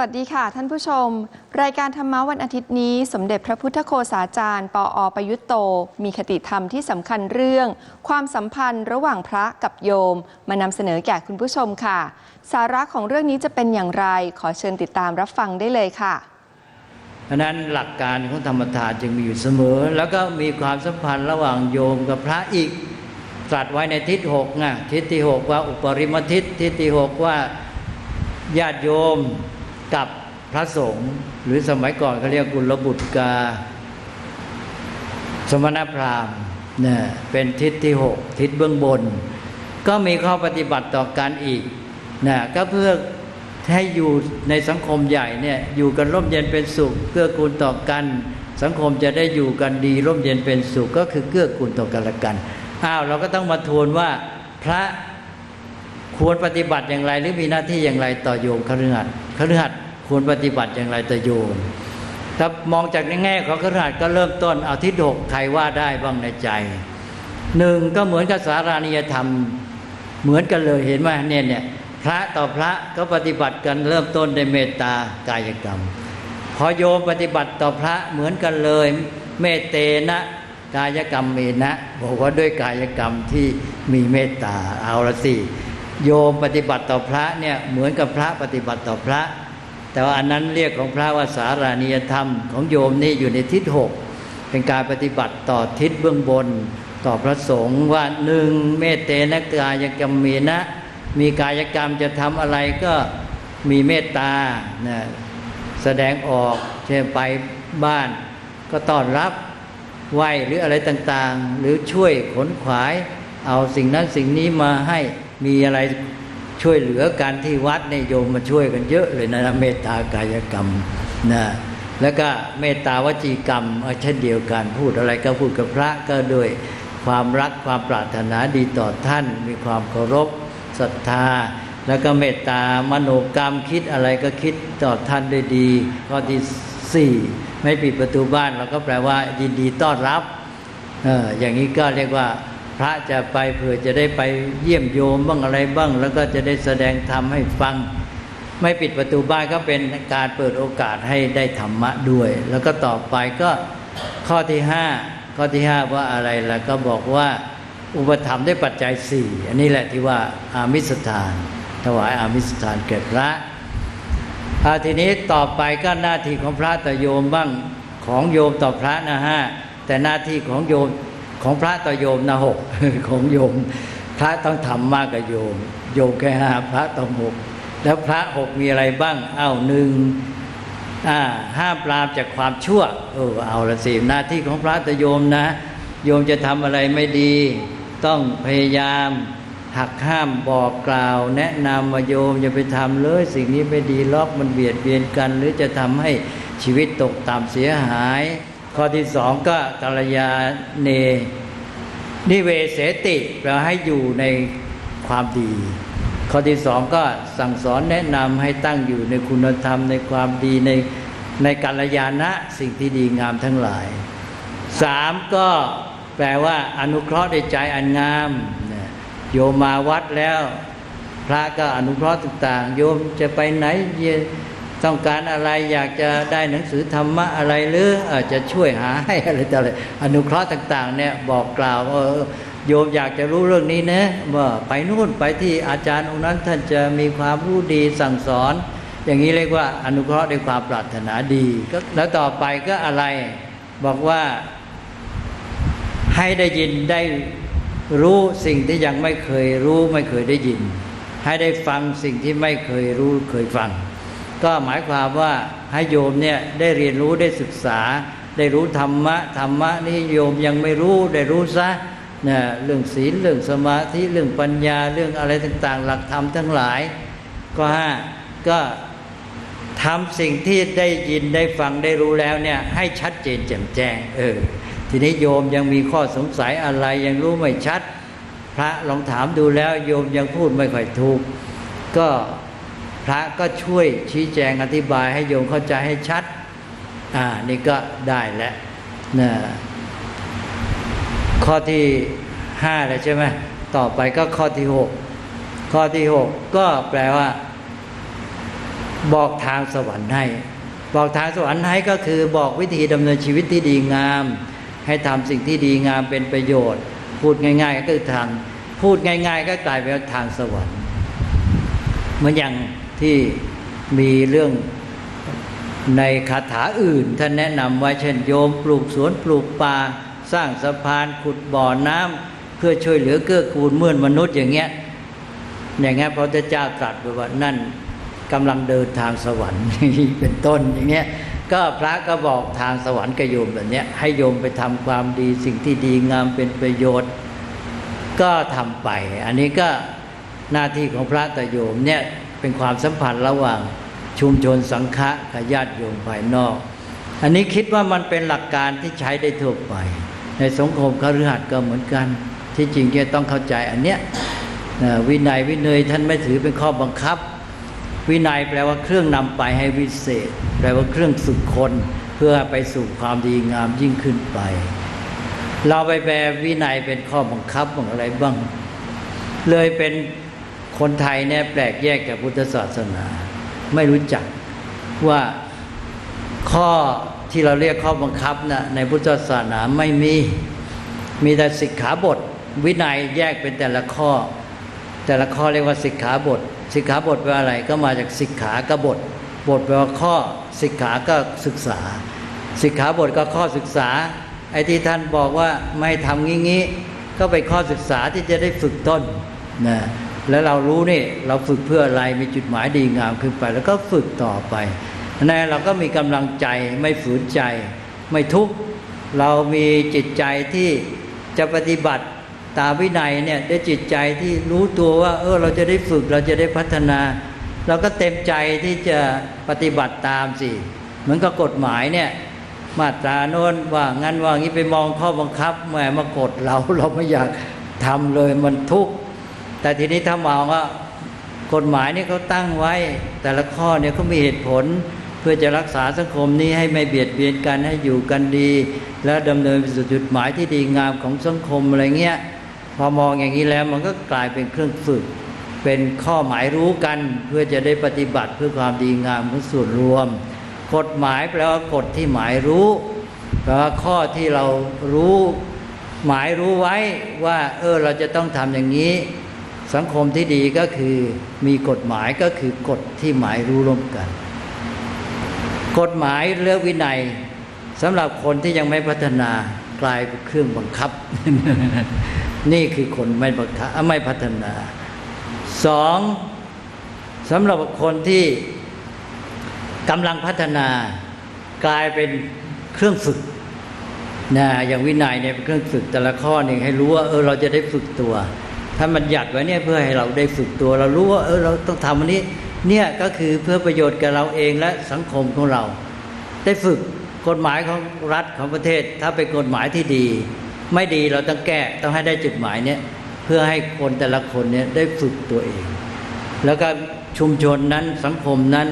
สวัสดีค่ะท่านผู้ชม รายการธรรมะวันอาทิตย์นี้ สมเด็จพระพุทธโฆษาจารย์ปออประยุตโต มีคติธรรมที่สำคัญเรื่อง ความสัมพันธ์ระหว่างพระกับโยม มานำเสนอแก่คุณผู้ชมค่ะ สาระของเรื่องนี้จะเป็นอย่างไร ขอเชิญติดตามรับฟังได้เลยค่ะเพราะฉะนั้นหลักการของธรรมทานจึงมีอยู่เสมอ แล้วก็มีความสัมพันธ์ระหว่างโยมกับพระอีก ตรัสไว้ในทิศหกนะทิศที่หกว่าอุปริมทิศทิศที่หกว่าญาติโยม กับพระสงฆ์หรือสมัยก่อนเขาเรียกกุลบุตรกา สมณพราหมณ์เนี่ยเป็นทิศที่หกทิศเบื้องบน ก็มีข้อปฏิบัติต่อกันอีกนะก็เพื่อให้อยู่ในสังคมใหญ่เนี่ยอยู่กันร่มเย็นเป็นสุขเกื้อกูลต่อกัน สังคมจะได้อยู่กันดีร่มเย็นเป็นสุขก็คือเกื้อกูลต่อกันละกันอ้าวเราก็ต้องมาทวนว่าพระควรปฏิบัติอย่างไร หรือมีหน้าที่อย่างไรต่อโยมคฤหัสถ์ คฤหัสถ์ควรปฏิบัติอย่างไรต่อโยมถ้ามองจากในแง่ของคฤหัสถ์ก็เริ่มต้นเอาทิศหกใครว่าได้บ้างในใจหนึ่งก็เหมือนกับสารานิยธรรม เหมือนกันเลยเห็นไหมเนี่ยเนี่ยพระต่อพระก็ปฏิบัติกันเริ่มต้นในเมตตากายกรรม พอโยมปฏิบัติต่อพระเหมือนกันเลย เมตเตนะกายกรรมเมนะ บอกว่าด้วยกายกรรมที่มีเมตตาเอาละสิ โยมปฏิบัติต่อพระเนี่ยเหมือนกับพระปฏิบัติต่อพระ แต่ว่าอันนั้นเรียกของพระว่าสารานิยธรรม ของโยมนี่อยู่ในทิศหกเป็นการปฏิบัติต่อทิศเบื้องบน ต่อพระสงฆ์ว่าหนึ่งเมตเตนะกายกรรมเมนะ มีกายกรรมจะทำอะไรก็มีเมตตานะแสดงออกเช่นไปบ้าน ก็ต้อนรับไหวหรืออะไรต่างๆ หรือช่วยขนขวาย เอาสิ่งนั้นสิ่งนี้มาให้ มีอะไรช่วยเหลือการที่วัดเนี่ยโยมมาช่วยกันเยอะเลยนะเมตตากายกรรมนะแล้วก็เมตตาวจีกรรมเอาเช่นเดียวกันพูดอะไรก็พูดกับพระก็ด้วยความรักความปรารถนาดีต่อท่าน มีความเคารพศรัทธา แล้วก็เมตตามโนกรรมคิดอะไรก็คิดต่อท่านด้วยดีข้อที่สี่ไม่ปิดประตูบ้านเราก็แปลว่ายินดีต้อนรับเอออย่างนี้ก็เรียกว่า พระจะไปเผื่อจะได้ไปเยี่ยมโยมบ้างอะไรบ้าง แล้วก็จะได้แสดงธรรมให้ฟัง ไม่ปิดประตูบ้านก็เป็นการเปิดโอกาสให้ได้ธรรมะด้วย แล้วก็ต่อไปก็ข้อที่ห้าข้อที่ห้าว่าอะไรล่ะก็บอกว่าอุปถัมได้ปัจจัยสี่อันนี้แหละที่ว่าอามิสทาน ถวายอามิสทานแก่พระอาทีนี้ต่อไปก็หน้าที่ของพระต่อโยมบ้างของโยมต่อพระนะฮะแต่หน้าที่ของโยม ของพระต่อโยมนะหกของโยม พระต้องทำมากกว่าโยม โยมแค่ห้าพระต้องหกแล้วพระหกมีอะไรบ้างเอ้าหนึ่งอ่าห้ามปรามจากความชั่วเออเอาละสิหน้าที่ของพระต่อโยมนะ โยมจะทำอะไรไม่ดี ต้องพยายามหักห้ามบอกกล่าว แนะนำมาโยมอย่าไปทำเลย สิ่งนี้ไม่ดีล็อกมันเบียดเบียนกัน หรือจะทำให้ชีวิตตกต่ำเสียหาย ข้อที่สองก็กัลยาเนนิเวเสติแปลว่าให้อยู่ในความดี ข้อที่สองก็สั่งสอนแนะนำให้ตั้งอยู่ในคุณธรรมในความดีในในกัลยาณะสิ่งที่ดีงามทั้งหลายสามก็แปลว่า อนุเคราะห์ด้วยใจอันงามโยมมาวัดแล้ว พระก็อนุเคราะห์ต่างๆ โยมจะไปไหนเย ต้องการอะไรอยากจะได้หนังสือธรรมะอะไรหรืออาจจะช่วยหาให้อะไรต่ออะไรอนุเคราะห์ต่าง ๆ เนี่ยบอกกล่าวว่าโยมอยากจะรู้เรื่องนี้นะว่าไปนู่นไปที่อาจารย์องค์นั้นท่านจะมีความรู้ดีสั่งสอน อย่างนี้เรียกว่าอนุเคราะห์ด้วยความปรารถนาดีก็แล้วต่อไปก็อะไรบอกว่าให้ได้ยินได้รู้สิ่งที่ยังไม่เคยรู้ไม่เคยได้ยิน ให้ได้ฟังสิ่งที่ไม่เคยรู้เคยฟัง ก็หมายความว่าให้โยมเนี่ยได้เรียนรู้ได้ศึกษา ได้รู้ธรรมะธรรมะนี่โยมยังไม่รู้ได้รู้ซะนะเรื่องศีลเรื่องสมาธิเรื่องปัญญาเรื่องอะไรต่างๆ หลักธรรมทั้งหลายก็ห้าก็ทำสิ่งที่ได้ยินได้ฟังได้รู้แล้วเนี่ยให้ชัดเจนแจ่มแจ้งเออทีนี้โยมยังมีข้อสงสัยอะไรยังรู้ไม่ชัด พระลองถามดูแล้วโยมยังพูดไม่ค่อยถูก ก็ พระก็ช่วยชี้แจงอธิบายให้โยมเข้าใจให้ชัด อ่า นี่ก็ได้แล้วนะข้อที่ห้าแล้วใช่ไหมต่อไปก็ข้อที่หกข้อที่หกก็แปลว่า บอกทางสวรรค์ให้ บอกทางสวรรค์ให้ก็คือบอกวิธีดำเนินชีวิตที่ดีงาม ให้ทำสิ่งที่ดีงามเป็นประโยชน์ พูดง่าย ๆ ก็คือทางพูดง่าย ๆ ก็กลายเป็นทางสวรรค์ เหมือนอย่างที่มีเรื่องในคาถาอื่น ท่านแนะนำไว้เช่นโยมปลูกสวนปลูกป่าสร้างสะพานขุดบ่อน้ำเพื่อช่วยเหลือเกื้อกูลเมื่อนมนุษย์อย่างเงี้ยอย่างเงี้ยพระพุทธเจ้าตรัสไว้ว่านั่นกำลังเดินทางสวรรค์เป็นต้นอย่างเงี้ยก็พระก็บอกทางสวรรค์กับโยมแบบเนี้ยให้โยมไปทำความดีสิ่งที่ดีงามเป็นประโยชน์ ก็ทำไป อันนี้ก็ หน้าที่ของพระตโยมเนี่ยเป็นความสัมพันธ์ระหว่างชุมชนสังฆะกับญาติโยมภายนอก อันนี้คิดว่ามันเป็นหลักการที่ใช้ได้ทั่วไป ในสังคมคฤหัสถ์ก็เหมือนกัน ที่จริงจะต้องเข้าใจอันเนี้ยวินัยวิเนยท่านไม่ถือเป็นข้อบังคับ วินัยแปลว่าเครื่องนำไปให้วิเศษ แปลว่าเครื่องฝึกคนเพื่อไปสู่ความดีงามยิ่งขึ้นไป เราไปแปลวินัยเป็นข้อบังคับบ้างอะไรบ้าง เลยเป็น คนไทยเนี่ยแปลกแยกจากพุทธศาสนา ไม่รู้จักว่าข้อที่เราเรียกข้อบังคับนะในพุทธศาสนาไม่มีมีแต่สิกขาบท วินัยแยกเป็นแต่ละข้อ แต่ละข้อเรียกว่าสิกขาบท สิกขาบทแปลว่าอะไรก็มาจากสิกขากบท บทแปลว่าข้อสิกขาก็ศึกษา สิกขาบทก็ข้อศึกษาไอ้ที่ท่านบอกว่าไม่ทำงี้งี้ก็เป็นข้อศึกษาที่จะได้ฝึกต้นนะ แล้วเรารู้นี่เราฝึกเพื่ออะไรมีจุดหมายดีงามขึ้นไป แล้วก็ฝึกต่อไปนะเราก็มีกำลังใจไม่ฝืนใจ ไม่ทุกข์เรามีจิตใจที่จะปฏิบัติตามวินัยเนี่ยด้วยจิตใจที่รู้ตัวว่า เออเราจะได้ฝึกเราจะได้พัฒนา เราก็เต็มใจที่จะปฏิบัติตามสิเหมือนกับกฎหมายเนี่ยมาตราโน้นว่างั้นว่างี้ไปมองข้อบังคับแหมมากดเราเราไม่อยากทำเลยมันทุกข์ แต่ทีนี้ถ้ามองว่ากฎหมายนี่เขาตั้งไว้ แต่ละข้อเนี่ยเขามีเหตุผล เพื่อจะรักษาสังคมนี้ให้ไม่เบียดเบียนกันให้อยู่กันดี และดำเนินไปสู่จุดหมายที่ดีงามของสังคมอะไรเงี้ยพอมองอย่างนี้แล้วมันก็กลายเป็นเครื่องฝึก เป็นข้อหมายรู้กันเพื่อจะได้ปฏิบัติเพื่อความดีงามของส่วนรวม กฎหมายแปลว่ากฎที่หมายรู้แปลว่าข้อที่เรารู้หมายรู้ไว้ว่า เออเราจะต้องทำอย่างนี้ สังคมที่ดีก็คือมีกฎหมายก็คือกฎที่หมายรู้ร่วมกัน กฎหมายเลือกวินัยสำหรับคนที่ยังไม่พัฒนากลายเป็นเครื่องบังคับ นี่คือคนไม่บังคับไม่พัฒนาสองสำหรับคนที่กำลังพัฒนากลายเป็นเครื่องฝึกนะอย่างวินัยเนี่ยเป็นเครื่องฝึกแต่ละข้อหนึ่งให้รู้ว่าเออเราจะได้ฝึกตัว ถ้านมันหยัดไว้เนี่ยเพื่อให้เราได้ฝึกตัว เรารู้ว่าเออเราต้องทำอันนี้ เนี่ยก็คือเพื่อประโยชน์กับเราเองและสังคมของเรา ได้ฝึกกฎหมายของรัฐของประเทศ ถ้าเป็นกฎหมายที่ดี ไม่ดีเราต้องแก้ต้องให้ได้จุดหมายเนี่ยเพื่อให้คนแต่ละคนเนี่ยได้ฝึกตัวเอง แล้วก็ชุมชนนั้นสังคมนั้น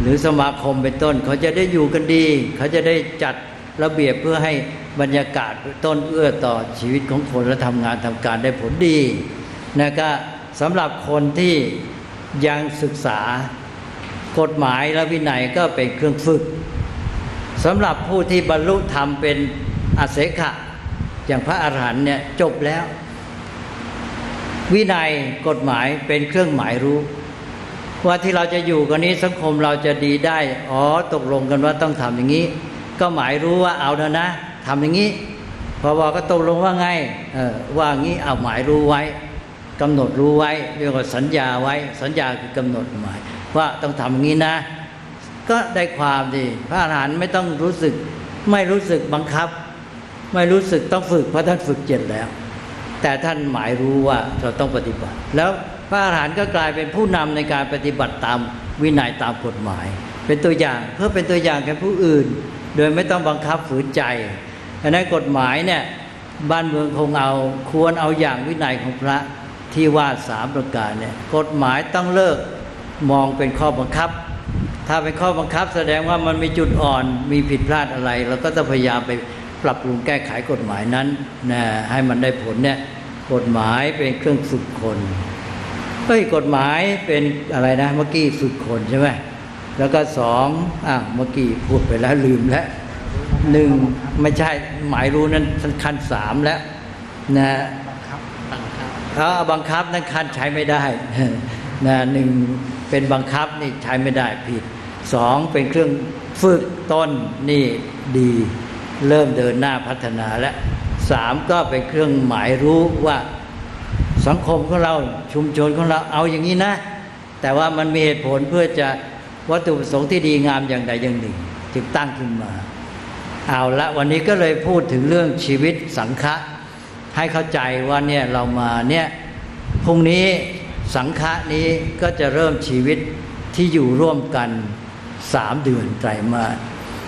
หรือสมาคมเป็นต้น เขาจะได้อยู่กันดี เขาจะได้จัด ระเบียบเพื่อให้บรรยากาศต้นเอื้อต่อชีวิตของคนและทำงานทำการได้ผลดีนะก็สำหรับคนที่ยังศึกษากฎหมายและวินัยก็เป็นเครื่องฝึกสำหรับผู้ที่บรรลุธรรมเป็นอาเสขะ อย่างพระอาหารหันต์เนี่ยจบแล้ว วินัยกฎหมายเป็นเครื่องหมายรู้ ว่าที่เราจะอยู่กันนี้สังคมเราจะดีได้ อ๋อตกลงกันว่าต้องทำอย่างนี้ ก็หมายรู้ว่าเอาแล้วนะทำอย่างนี้พอบอกก็ตกลงว่าไงเออว่างี้เอาหมายรู้ไว้กำหนดรู้ไว้เรียกว่าสัญญาไว้ สัญญาคือกำหนดหมาย ว่าต้องทำอย่างนี้นะ ก็ได้ความดี พระอรหันต์ไม่ต้องรู้สึก ไม่รู้สึกบังคับ ไม่รู้สึกต้องฝึกเพราะท่านฝึกเจ็ดแล้ว แต่ท่านหมายรู้ว่าเราต้องปฏิบัติ แล้วพระอรหันต์ก็กลายเป็นผู้นำในการปฏิบัติตามวินัยตามกฎหมาย เป็นตัวอย่างเพื่อเป็นตัวอย่างแก่ผู้อื่น โดยไม่ต้องบังคับฝืนใจดังนั้นกฎหมายเนี่ยบ้านเมืองคงเอาควรเอาอย่างวินัยของพระที่ว่าสามประการเนี่ยกฎหมายต้องเลิกมองเป็นข้อบังคับ ถ้าเป็นข้อบังคับ แสดงว่ามันมีจุดอ่อนมีผิดพลาดอะไรเราก็ต้องพยายามไปปรับปรุงแก้ไขกฎหมายนั้นนะให้มันได้ผลเนี่ยกฎหมายเป็นเครื่องฝึกคนเฮ้ยกฎหมายเป็นอะไรนะเมื่อกี้ฝึกคนใช่ไหม แล้วก็สองอะเมื่อกี้พูดไปแล้วลืมแล้วหนึ่งไม่ใช่หมายรู้นั้นขั้นสามแล้วนะบังคับถ้าบังคับนั้นขั้นใช้ไม่ได้นะหนึ่งเป็นบังคับนี่ใช้ไม่ได้ผิดสองเป็นเครื่องฝึกต้นนี่ดี เริ่มเดินหน้าพัฒนาแล้วสามก็เป็นเครื่องหมายรู้ว่าสังคมของเราชุมชนของเราเอาอย่างนี้นะ แต่ว่ามันมีเหตุผลเพื่อจะ วัตถุประสงค์ที่ดีงามอย่างใดอย่างหนึ่ง จึงตั้งขึ้นมา เอาละวันนี้ก็เลยพูดถึงเรื่องชีวิตสังฆะให้เข้าใจว่าเนี่ยเรามาเนี่ยพรุ่งนี้สังฆะนี้ก็จะเริ่มชีวิตที่อยู่ร่วมกันสามเดือนไตรมาส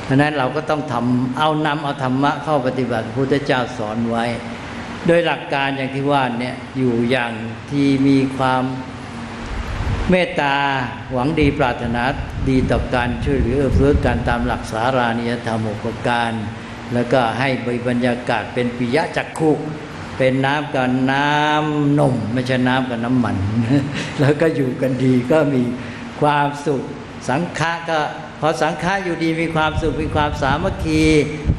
เพราะฉะนั้นเราก็ต้องทำเอานำเอาธรรมะเข้าปฏิบัติพระพุทธเจ้าสอนไว้ โดยหลักการอย่างที่ว่าเนี่ยอยู่อย่างที่มีความ เมตตาหวังดีปรารถนาดีต่อการช่วยเหลือเอื้อกันตามหลักสารานิยธรรมอุปการ แล้วก็ให้บรรยากาศเป็นปิยะจักขุเป็นน้ำกับน้ำนม ไม่ใช่น้ำกับน้ำมัน แล้วก็อยู่กันดีก็มีความสุขสังฆะก็พอสังฆะอยู่ดีมีความสุขมีความสามัคคี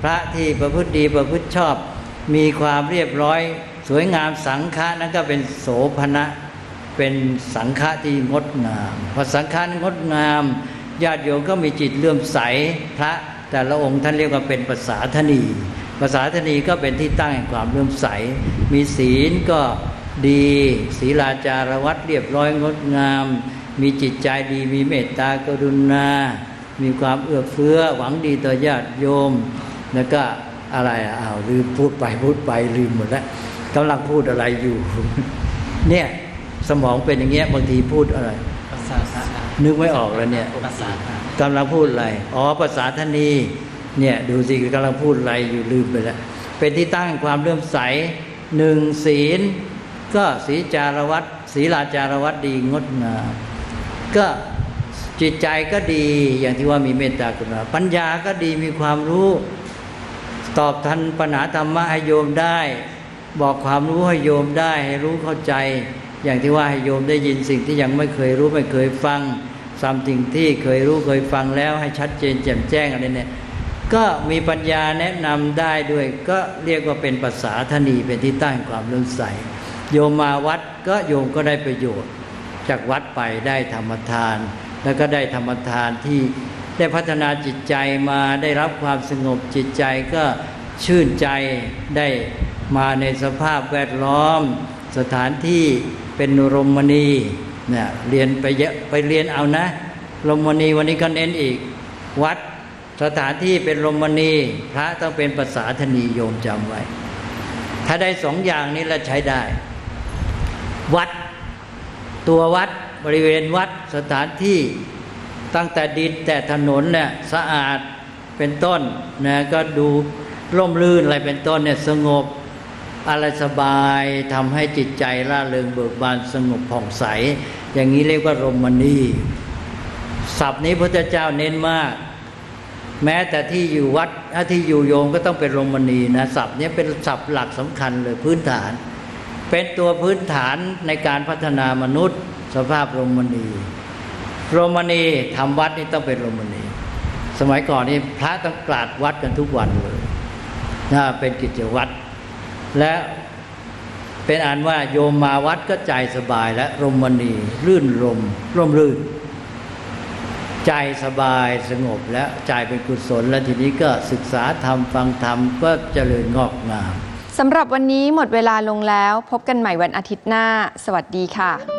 พระที่ประพฤติดีประพฤติชอบ มีความเรียบร้อย สวยงามสังฆะนั้นก็เป็นโสภณะ เป็นสังฆะที่งดงามพอสังฆะงดงามญาติโยมก็มีจิตเลื่อมใสพระแต่ละองค์ท่านเรียกว่าเป็นภาษาธนีภาษาธนีก็เป็นที่ตั้งแห่งความเลื่อมใส มีศีลก็ดีศีลาจารวัดเรียบร้อยงดงาม มีจิตใจดีมีเมตตากรุณา มีความเอื้อเฟื้อหวังดีต่อญาติโยม แล้วก็อะไรอ้าวลืมพูดไปพูดไปลืมหมดแล้วกำลังพูดอะไรอยู่ เนี่ย สมองเป็นอย่างเงี้ยบางทีพูดอะไรภาษาสะอาดนึกไม่ออกแล้วเนี่ยภาษาสะอาดกำลังพูดอะไรอ๋อภาษาธนีเนี่ยดูสิกำลังพูดอะไรอยู่ลืมไปแล้วเป็นที่ตั้งความเลื่อมใสหนึ่งศีล ก็ศีจารวัตศีลาจารวัตดีงดงามก็จิตใจก็ดีอย่างที่ว่ามีเมตตากรุณาปัญญาก็ดีมีความรู้ ตอบทันปัญหาธรรมะให้โยมได้ บอกความรู้ให้โยมได้ ให้รู้เข้าใจ อย่างที่ว่าให้โยมได้ยินสิ่งที่ยังไม่เคยรู้ไม่เคยฟังซ้ำสิ่งที่เคยรู้เคยฟังแล้วให้ชัดเจนแจ่มแจ้งอะไรเนี่ยก็มีปัญญาแนะนำได้ด้วย ก็เรียกว่าเป็นภาษาธนีเป็นที่ตั้งแห่งความเลื่อมใสโยมมาวัดก็โยมก็ได้ประโยชน์ จากวัดไปได้ธรรมทาน แล้วก็ได้ธรรมทานที่ได้พัฒนาจิตใจมาได้รับความสงบจิตใจก็ชื่นใจได้มาในสภาพแวดล้อม สถานที่เป็นรมณีเนี่ยเรียนไปเยอะไปเรียนเอานะรมณีวันนี้ก็เน้นอีก วัดสถานที่เป็นรมณีพระต้องเป็นภาษาธนีโยมจำไว้ ถ้าได้สองอย่างนี้แล้วใช้ได้ วัดตัววัดบริเวณวัดสถานที่ตั้งแต่ดินแต่ถนนเนี่ยสะอาดเป็นต้นนะก็ดูร่มรื่นอะไรเป็นต้นเนี่ยสงบ อะไรสบายทำให้จิตใจร่าเริงเบิกบานสงบผ่องใส อย่างนี้เรียกว่ารมณีศัพท์นี้พระเจ้าเน้นมาก แม้แต่ที่อยู่วัดที่อยู่โยมก็ต้องเป็นรมณีนะศัพท์นี้เป็นศัพท์หลักสำคัญเลยพื้นฐาน เป็นตัวพื้นฐานในการพัฒนามนุษย์ สภาพรมณีโรมณีทำวัดนี่ต้องเป็นโรมณี สมัยก่อนนี่พระต้องกราดวัดกันทุกวันเลยนะเป็นกิจวัตร และเป็นอันว่าโยมมาวัดก็ใจสบายและรมณีรื่นรมร่มรื่น ใจสบายสงบและใจเป็นกุศล และทีนี้ก็ศึกษาธรรมฟังธรรมก็เจริญงอกงามสำหรับวันนี้หมดเวลาลงแล้ว พบกันใหม่วันอาทิตย์หน้า สวัสดีค่ะ